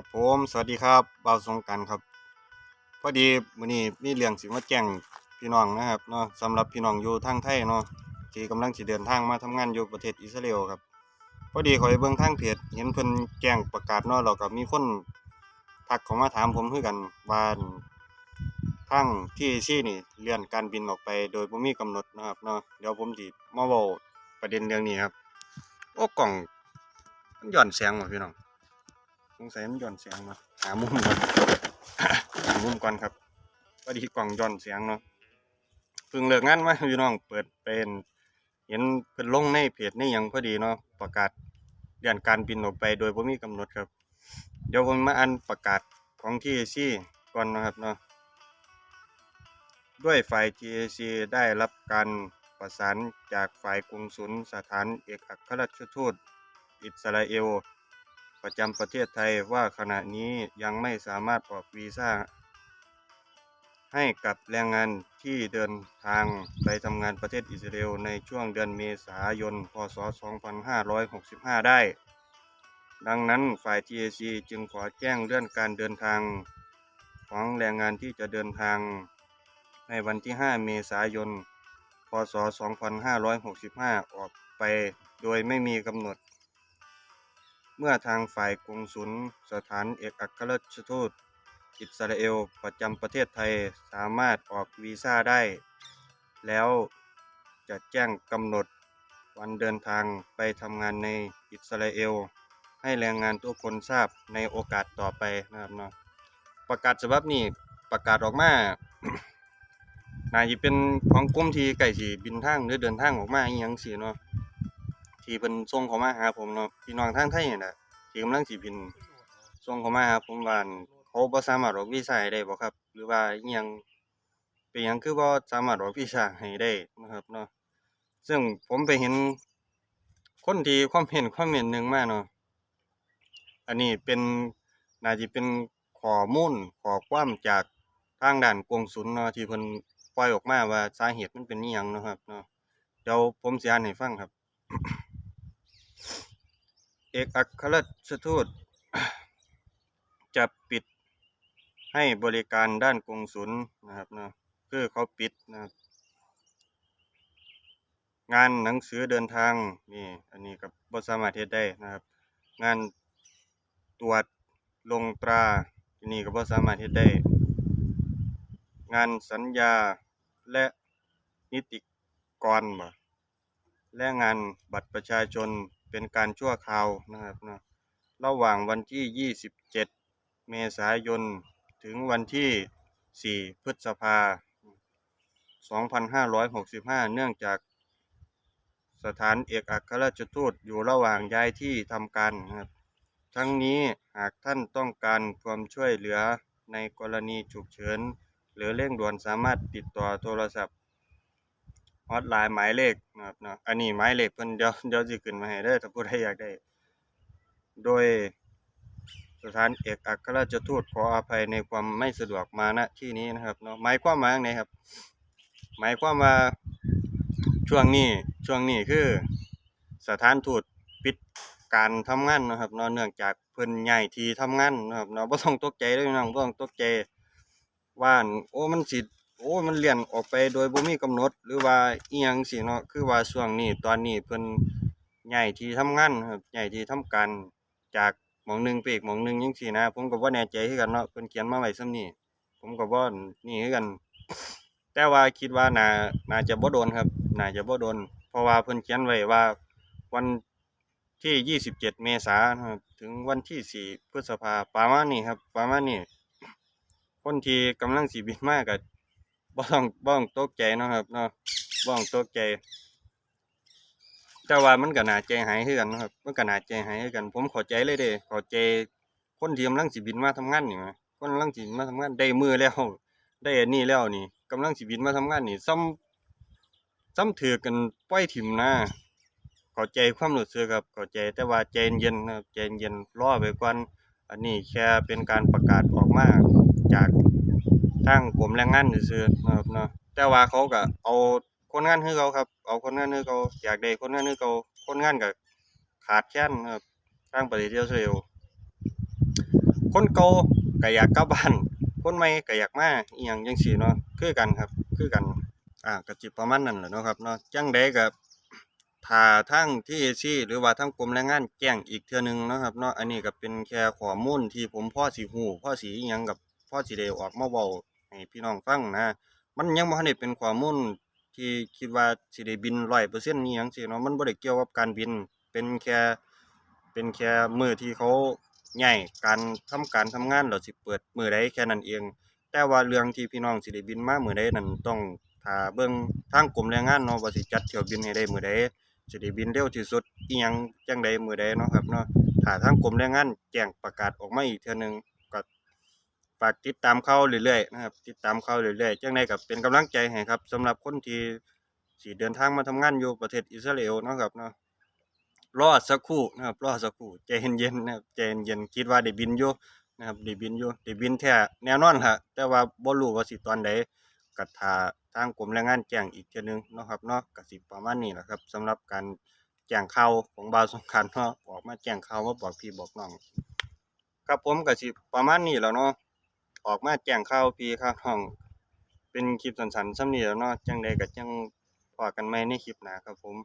ครับผมสวัสดีครับบ่าวสงกรารครับพอดีมื้อนี้มีเรื่องสิมาแจ้งพี่น้องนะครับเนาะสำหรับพี่น้องอยู่ทางไทยเนาะที่กำลังสิเดินทางมาทำงานอยู่ประเทศอิสราเอลครับพอดีขอยเบิ่งทางเพจเห็นเพิ่นแจ้งประกาศเนาะแล้วก็มีคนทักเข้ามาถามผมคือกันว่าทางที่ซี่นี่เลื่อนการบินออกไปโดยบ่มีกำหนดนะครับเนาะเดี๋ยวผมสิมาเว้าประเด็นเรื่องนี้ครับโอ้กล่องมันย้อนแสงว่ะพี่น้อง สงสัยมันหย่อนเสียงมาหามุมก่อนหามุมก่อนครับพอดีกล่องหย่อนเสียงเนาะเพิ่งเลิกงานมาพี่น้องเปิดเป็นเห็นเป็นลงในเพจในหยังพอดีเนาะประกาศเลื่อนการบินออกไปโดยบ่มีกำหนดครับ เดี๋ยวผมมาอ่านประกาศของ TAC ก่อนนะครับเนาะด้วยฝ่าย TAC ได้รับการประสานจากฝ่ายกงสุลสถานเอกอัครราชทูตอิสราเอล ประจำประเทศไทยว่าขณะนี้ยังไม่สามารถออกวีซ่า ให้กับแรงงานที่เดินทางไปทำงานประเทศอิสราเอลในช่วงเดือนเมษายน พศ 2565 ได้ ดังนั้นฝ่าย TAC จึงขอแจ้งเลื่อนการเดินทางของแรงงานที่จะเดินทางในวันที่ 5 เมษายน พศ 2565 ออกไปโดยไม่มีกำหนด เมื่อทางฝ่ายกงสุลสถานเอกอัครราชทูต อิสราเอลประจำประเทศไทยสามารถออกวีซ่าได้ แล้วจะแจ้งกำหนดวันเดินทางไปทำงานในอิสราเอล ให้แรงงานทุกคนทราบในโอกาสต่อไปนะครับเนาะประกาศฉบับนี้ประกาศออกมาน่าจะเป็นของกลุ่มที่ใกล้สิบินทางหรือเดินทางออกมาอีหยังสิเนาะ ที่เพิ่นส่งเข้ามาหาผมเนาะพี่น้องทางไทยนี่แหละที่กำลังสิบินส่งเข้ามาหาผมว่าเขาบ่สามารถออกวีซ่าให้ได้บ่ครับ หรือว่าอิหยังเป็นหยังคือบ่สามารถออกวีซ่าให้ได้นะครับเนาะซึ่งผมไปเห็นคนที่คอมเมนต์คอมเมนหนึ่งมาเนาะอันนี้เป็นน่าจะเป็นข้อมูลข้อความจากทางด้านกงสุลเนาะที่เพิ่นปล่อยออกมาว่าสาเหตุมันเป็นอิหยังเนาะครับเนาะเดี๋ยวผมสิอ่านให้ฟังครับ เอกอัครราชทูต จะปิดให้บริการด้านกงสุลนะครับเนาะคือเขาปิดนะครับงานหนังสือเดินทางนี่อันนี้ก็บ่สามารถเฮ็ดได้นะครับ งานตรวจลงตราอันนี้ก็บ่สามารถเฮ็ดได้ งานสัญญาและนิติกรบ่และงานบัตรประชาชน เป็นการชั่วคราวนะครับนะระหว่างวันที่ 27 เมษายน ถึงวันที่ 4 พฤษภา 2565 เนื่องจากสถานเอกอัครราชทูตอยู่ระหว่างย้ายที่ทำการนะครับทั้งนี้หากท่านต้องการความช่วยเหลือในกรณีฉุกเฉิน หรือเร่งด่วนสามารถติดต่อโทรศัพท์ ฮอตไลน์หมายเลขนะครับเนาะอันนี้หมายเลขเพิ่นเดี๋ยวเดี๋ยวสิขึ้นมาให้เด้อถ้าผู้ใดอยากได้ โดยสถานเอกอัครราชทูตขออภัยในความไม่สะดวกมาณที่นี้นะครับเนาะหมายความว่าจั่งใดครับ หมายความว่าช่วงนี้ช่วงนี้คือ สถานทูตปิดการทำงานนะครับเนาะเนื่องจากเพิ่นย้ายที่ทำงานนะครับเนาะบ่ต้องตกใจเด้อพี่น้องบ่ต้องตกใจว่านโอ้มันสิ โอ้มันเลื่อนออกไปโดยบ่มีกำหนด หรือว่าอีหยังสิเนาะคือว่าช่วงนี้ตอนนี้เพิ่นย้ายที่ทำงานครับย้ายที่ทำการจากหม้องหนึงไปอีกหม้องหนึงจังซี่นะ ผมก็บ่แน่ใจคือกันเนาะเพิ่นเขียนมาไว้ส่ำนี้ผมก็บ่นี่คือกัน แต่ว่าคิดว่าน่าน่าจะบ่โดนครับ น่าจะบ่โดน เพราะว่าเพิ่นเขียนไว้ว่าวันที่ 27 เมษายนนะครับถึงวันที่ 4 พฤษภาประมาณนี้ครับประมาณนี้คนที่กำลังสิบินมาก็บ่ ต้องบ่ต้องตกใจเนาะครับเนาะบ้องตกใจแต่ว่ามันก็น่าใจหายคือกันนะครับ มันก็น่าใจหายคือกันผมข้าใจเลยเด้ข้าใจคนที่กำลังสิบินมาทำงานนี่แหมคนกำลังสิบินมาทำงานได้มือแล้ว ได้อันนี้แล้วนี่กำลังสิบินมาทำงานนี่ซ้ำซ้ำถือกันปล่อยถิ่มนะข้าใจความรู้สึกครับข้าใจแต่ว่าใจเย็นนะครับใจเย็นรอไปก่อนอันนี้แค่เป็นการประกาศออกมาจาก ทางกรมแรงงานซื่อๆนะครับเนาะแต่ว่าเขาก็เอาคนงานคือเขาครับ เอาคนงานคือเขาอยากได้คนงานคือเขาคนงานก็ขาดแคลนครับทางประเทศอิสราเอลคนเก่าก็อยากกลับบ้านคนใหม่ก็อยากมาอีหยังจังซี่เนาะคือกันครับ คือกันอ่าก็สิประมาณนั้นแหละเนาะครับเนาะจังใดก็ถ้าทาง TAC หรือว่าทางกรมแรงงานแจ้งอีกเทื่อหนึงนะครับเนาะอันนี้ก็เป็นแค่ข้อมูลที่ผมพ่อสิฮู้พอสิอิหยังกับพ่อสิได้ออกมาเว้า ให้พี่น้องฟังนะ มันยังบ่ทันได้เป็นข้อมูลที่คิดว่าสิได้บิน100%อิหยังซี้เนาะมันบ่ได้เกี่ยวกับการบิน เป็นแค่เป็นแค่มือที่เขาย้ายการทำการทำงานแล้วสิเปิดมือใดแค่นั้นเอง แต่ว่าเรื่องที่พี่น้องสิได้บินมามือใดนั้นต้องท่าเบิ่งทางกรมแรงงานเนาะว่าสิจัดเที่ยวบินให้ได้มือใดสิได้บินเร็วที่สุดอิหยังจังใดมือใดเนาะครับเนาะถ้าทางกรมแรงงานแจ้งประกาศออกมาอีกเทื่อนึง ฝากติดตามเขาเรื่อยๆนะครับ ติดตามเขาเรื่อยๆจังใดก็เป็นกำลังใจให้ครับสำหรับคนที่สิเดินทางมาทำงานอยู่ประเทศอิสราเอลนะครับเนาะรอสักครู่นะครับรอสักครู่ใจเย็นๆนะครับใจเย็นๆคิดว่าได้บินอยู่นะครับได้บินอยู่ได้บินแท้แน่นอนล่ะแต่ว่าบ่รู้ว่าสิตอนใดก็ถ้าทางกรมแรงงานแจ้งอีกเทื่อหนึงนะครับเนาะก็สิประมาณนี้แหละครับสำหรับการแจ้งข่าวของบาวสงกรานต์เนาะออกมาแจ้งข่าวมาบอกพี่บอกน้องครับผมก็สิประมาณนี้แล้วเนาะ ออกมาแจ้งข่าวพี่ข้าวน้อง เป็นคลิปสั้นๆซ้ำนี้แล้วเนาะจังใดก็จังพอกันใหม่ในคลิปหน้าครับผม